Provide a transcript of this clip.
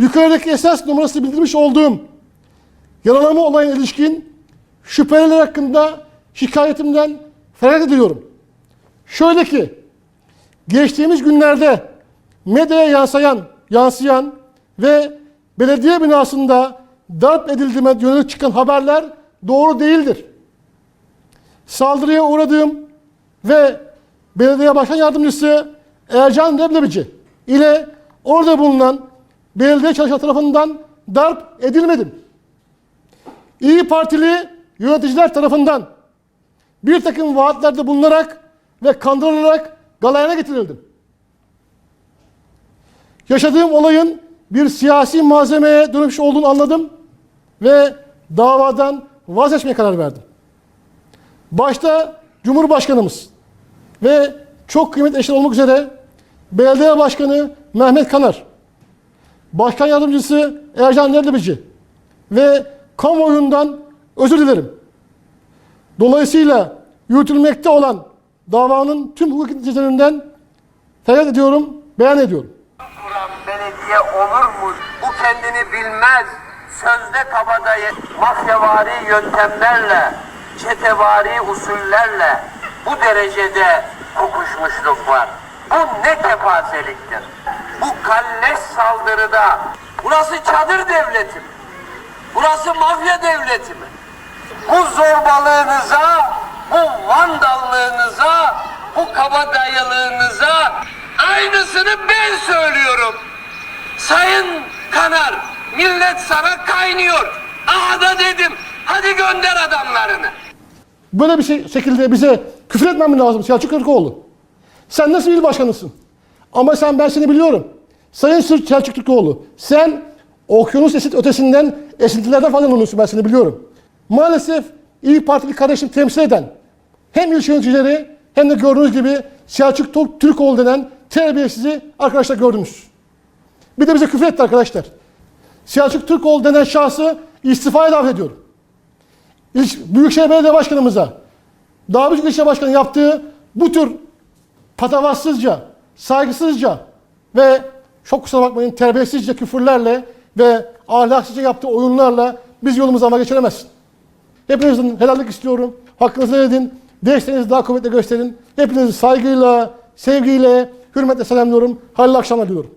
yukarıdaki esas numarası bildirmiş olduğum yaralama olayına ilişkin şüpheliler hakkında şikayetimden feragat ediyorum. Şöyle ki, geçtiğimiz günlerde medyaya yansıyan, yansıyan ve belediye binasında darp edildiğime yönelik çıkan haberler doğru değildir. Saldırıya uğradığım ve belediye başkan yardımcısı Ercan Leblebici ile orada bulunan belediye çalışanı tarafından darp edilmedim. İyi Partili yöneticiler tarafından bir takım vaatlerde bulunarak ve kandırılarak galayana getirildim. Yaşadığım olayın bir siyasi malzemeye dönüşmüş olduğunu anladım ve davadan vazgeçmeye karar verdim. Başta Cumhurbaşkanımız ve çok kıymetli eşler olmak üzere Belediye Başkanı Mehmet Kanar, Başkan Yardımcısı Ercan Leblebici ve kamuoyundan özür dilerim. Dolayısıyla yürütülmekte olan davanın tüm hukuki neticelerinden feryat ediyorum, beyan ediyorum. kuran belediye olur mu? Bu kendini bilmez. Sözde kabadayı mafyavari yöntemlerle, çetevari usullerle bu derecede kokuşmuşluk var. Bu ne kepazeliktir? Kalleş saldırıda burası çadır devleti mi? Burası mafya devleti mi? Bu zorbalığınıza, bu vandallığınıza, bu kabadayılığınıza aynısını ben söylüyorum. Sayın Kanar, millet sana kaynıyor. Aha da dedim, hadi gönder adamlarını. Böyle bir şey, şekilde bize küfür etmem mi lazım Selçuk Türkoğlu? Sen nasıl il başkanısın? Ama sen ben seni biliyorum. Sayın Sır Selçuk Türkoğlu, sen okyanus esit ötesinden esintilerden faydalanıyorsun ben seni biliyorum. Maalesef İyi Partili kardeşim temsil eden hem ilçe yöneticileri hem de gördüğünüz gibi Selçuk Türkoğlu denen terbiyesizi arkadaşlar gördünüz. Bir de bize küfür etti arkadaşlar. Selçuk Türkoğlu denen şahsı istifaya davet ediyorum. İl- Büyükşehir Belediye Başkanımıza, Dağbıcık İlçe Başkanı yaptığı bu tür patavatsızca, saygısızca ve çok kusura bakmayın terbiyesizce küfürlerle ve ahlaksızca yaptığı oyunlarla biz yolumuza ama geçiremezsin. Hepinizin helallik istiyorum. Hakkınızı edin. Desteğinizi daha kuvvetli gösterin. Hepinizi saygıyla, sevgiyle, hürmetle selamlıyorum. Hayırlı akşamlar diliyorum.